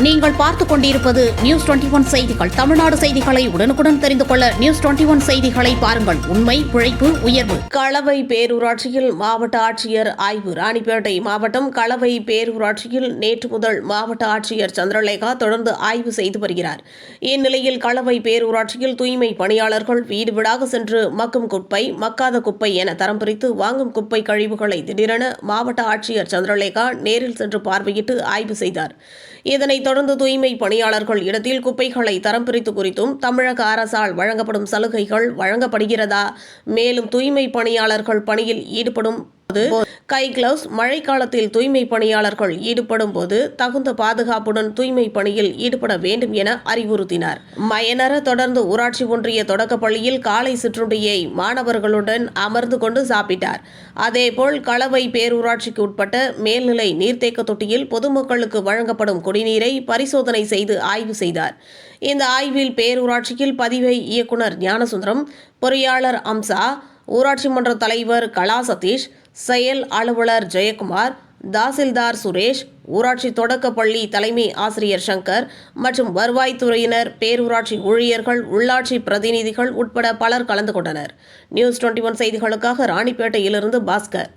நீங்கள் பார்த்துக் கொண்டிருப்பது நியூஸ் டுவெண்டி ஒன் செய்திகள். தமிழ்நாடு செய்திகளை உடனுக்குடன் தெரிந்து கொள்ள நியூஸ் டுவெண்டி ஒன் செய்திகளை பாருங்கள். உண்மை உழைப்பு உயர்வு. களவை பேரூராட்சியில் மாவட்ட ஆட்சியர் ஆய்வு. ராணிப்பேட்டை மாவட்டம் களவை பேரூராட்சியில் நேற்று முதல் மாவட்ட ஆட்சியர் சந்திரலேகா தொடர்ந்து ஆய்வு செய்து வருகிறார். இந்நிலையில் களவை பேரூராட்சியில் தூய்மை பணியாளர்கள் வீடு வீடாக சென்று மக்கும் குப்பை மக்காத குப்பை என தரம் பிரித்து வாங்கும் குப்பை கழிவுகளை திடீரென மாவட்ட ஆட்சியர் சந்திரலேகா நேரில் சென்று பார்வையிட்டு ஆய்வு செய்தார். இதனைத் தொடர்ந்து தூய்மை பணியாளர்கள் இடத்தில் குப்பைகளை தரம் பிரித்து குறித்தும் தமிழக அரசால் வழங்கப்படும் சலுகைகள் வழங்கப்படுகிறதா? மேலும் தூய்மை பணியாளர்கள் பணியில் ஈடுபடும் கை கிளவுஸ் மழைக்காலத்தில் தூய்மை பணியாளர்கள் ஈடுபடும் போது தகுந்த பாதுகாப்புடன் தூய்மை பணியில் ஈடுபட வேண்டும் என அறிவுறுத்தினார். மயனர தொடர்ந்து ஊராட்சி ஒன்றிய தொடக்கப்பள்ளியில் காலை சிற்றுண்டியை மாணவர்களுடன் அமர்ந்து கொண்டு சாப்பிட்டார். அதேபோல் களவை பேரூராட்சிக்கு உட்பட்ட மேல்நிலை நீர்த்தேக்க தொட்டியில் பொதுமக்களுக்கு வழங்கப்படும் குடிநீரை பரிசோதனை செய்து ஆய்வு செய்தார். இந்த ஆய்வில் பேரூராட்சியில் பதிவை இயக்குநர் ஞானசுந்தரம் பொறியாளர் அம்சா ஊராட்சி மன்ற தலைவர் கலா சதீஷ் செயல் அலுவலர் ஜெயக்குமார் தாசில்தார் சுரேஷ் ஊராட்சி தொடக்கப்பள்ளி தலைமை ஆசிரியர் சங்கர் மற்றும் வருவாய்த்துறையினர் பேரூராட்சி ஊழியர்கள் உள்ளாட்சி பிரதிநிதிகள் உட்பட பலர் கலந்து கொண்டனர். நியூஸ் டுவெண்ட்டி ஒன் செய்திகளுக்காக ராணிப்பேட்டையிலிருந்து பாஸ்கர்.